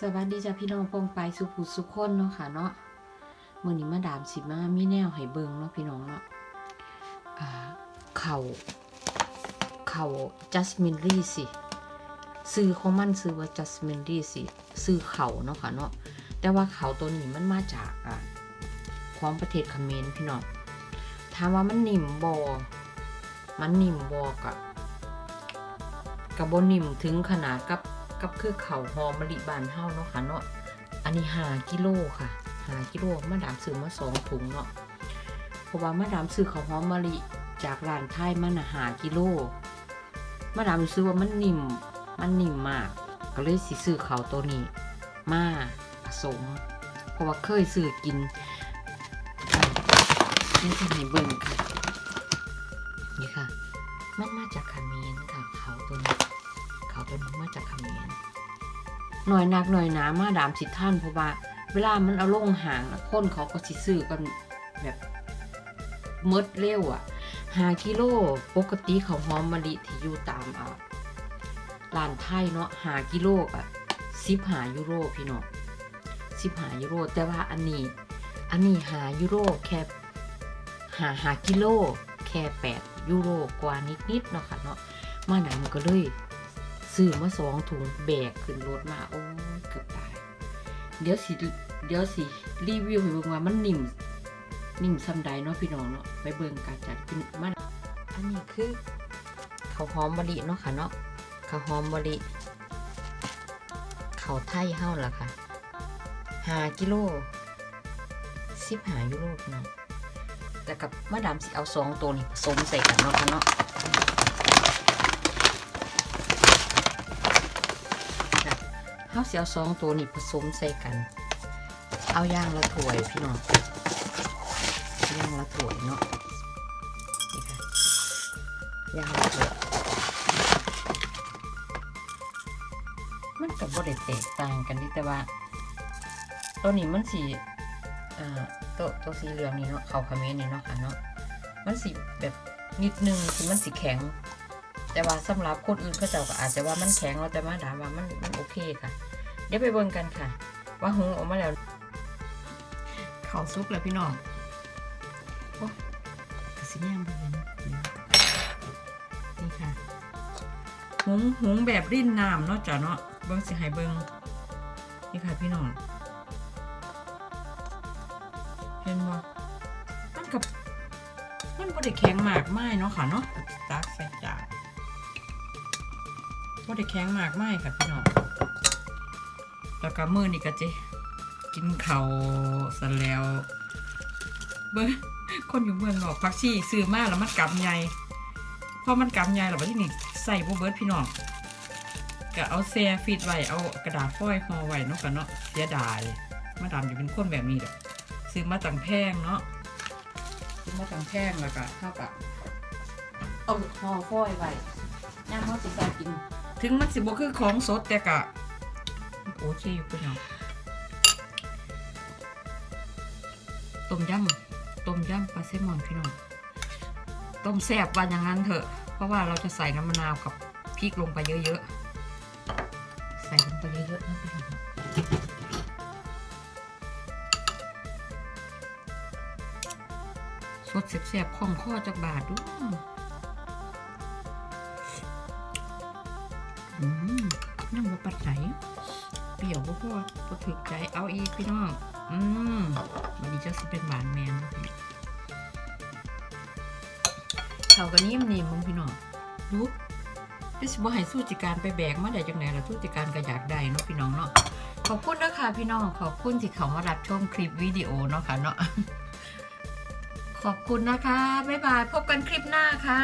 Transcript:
สวัสดีจ้าพี่น้องปองไปสุภูสุขคนเนาะค่ะเนาะมื้อนี้มาดามสิมามีแนวให้เบิงเนาะพี่น้องเนาะอ่าเขาเขาจัสมินรีสิซื้อของมันซื้อว่าจัสมินรีสิซื้อเข่าเนาะค่ะเนาะแต่ว่าเข่าตัวนี้มันมาจากอ่าของประเทศเขมรพี่น้องถามว่ามันนิ่มบ่มันนิ่มบ่กะกับบนิ่มถึงขนาดกับ กับคือเขาหอมมะลิบานเฮาเนาะค่ะเนาะอันนี้หากิโลค่ะหากิโลมาดามซื้อมาสองถุงเนาะเพราะว่ามาดามซื้อเขาหอมมะลิจากร้านไทยมันน่ะหากิโลมาดามรู้สึกว่ามันนิ่มมันนิ่มมาก ก็เลยสิซื้อเขาตัวนี้ มาผสม เพราะว่าเคยซื้อกินนี่จะให้เบิ่งค่ะนี่ค่ะ มันมาจากคาเมรค่ะเขาตัวนี้ เขาตัวนี้มาจากเขมรหน่อยนักหน่อยหนามาดามสิท่านเพราะว่าเวลามันเอาลงห่างนะคนเขาก็สิซื้อกันแบบเมดเร็วอะหากิโลปกติเขาหอมมะลิที่อยู่ตามอ่าร้านไทยเนาะหากิโลอะสิบหายูโรพี่น้องสิบหายูโร แต่ว่าอันนี้ อันนี้หายูโรแค่หาหากิโล แค่แปดยูโรกว่านิดๆเนาะค่ะเนาะมาหนังก็เลย ซื้อมาสองถุงแบกขึ้นรถมาโอ้เกือบตาย เดี๋ยวสิเดี๋ยวสิรีวิวให้เบิ่งว่ามันนิ่มนิ่มซ้ำใดเนาะพี่น้องเนาะไปเบิ่งการจัดเป็นมันอันนี้คือข้าวหอมมะลิเนาะค่ะเนาะข้าวหอมมะลิข้าวไทยเฮาล่ะค่ะห้ากิโลสิบหายูโรพี่น้องแล้วกับมาดามสิเอาสองตัวนี้ผสมใส่กันเนาะค่ะเนาะ เฮาสิเอาสองตัวนี้ผสมใส่กัน เอาย่างละถ้วยพี่น้องย่างละถ้วยเนาะนี่ค่ะย่างละถ้วยมันกับบ่ได้แตกต่างกันนี่แต่ว่า ตัวนี้มันสีอ่าตัวตัวสีเหลืองนี่เนาะเขาวเมนนี่เนาะค่ะเนาะมันสีแบบนิดนึงคือมันสีแข็ง แต่ว่าสำหรับคนอื่นเขาเจ้าก็อาจจะว่ามันแข็งแล้วแต่มาดามว่ามันมันโอเคค่ะ เดี๋ยวไปเบิ่งกันค่ะ ว่าหุงออกมาแล้วข้าวซุปแล้วพี่น้องโอ้กระสิย่างไปเลยนะนี่ค่ะหุงหุงแบบรินน้ำเนาะจ้ะเนาะเบิ่งสิให้เบิ่งนี่ค่ะพี่น้องเห็นบ่มันกับมันบ่ได้แข็งมากไม่เนาะค่ะเนาะตักใส่จาน บ่ได้แข็งมากไม่ค่ะพี่น้องแล้วก็มือนี่ก็จะกินเขาวสันแล้ว เบิ้งคนอยู่เมืองนอกพักชี่ซื้อมาแล้วมันกำใหญ่พอมันกำใหญ่แล้วที่นี่ใส่โบเบิร์ดพี่น้องก็เอาแซ่ฟีดไว้เอากระดาษฟอยล์ห่อไว้เนาะกันเนาะเสียดายมาดามจะเป็นคนแบบนี้เด้อซื้อมาต่างแพงเนาะซื้อมาต่างแพงแล้วก็เท่ากับเอาห่อฟอยล์ไว้ย่างเขาสิใส่กิน ถึงมันสิบ่คือของสดแต่กะโอเคอยู่พี่น้องต้มยำต้มยำปลาแซลมอนพี่น้องต้มแซ่บว่าอย่างนั้นเถอะ เพราะว่าเราจะใส่น้ำมะนาวกับพริกลงไปเยอะๆ ใส่ลงไปเยอะๆนะพี่น้องสดแซ่บๆของข้อจากบาทดู อืมนั่งมาปัดใสเปรี้ยวบ่พอพอถึกใจเอาอีกพี่น้อง อืมวันนี้จะสิเป็นหวานแมนเนาะพี่เขากันนิ่มนี่มึงพี่น้องดูพี่สิบ่ให้สู้จิการไปแบกมาได้จังไหนล่ะสู้จิการก็อยากได้เนาะพี่น้องเนาะขอบคุณนะคะพี่น้องขอบคุณที่เขามารับชมคลิปวิดีโอเนาะค่ะเนาะขอบคุณนะคะ บ๊ายบาย พบกันคลิปหน้าค่ะ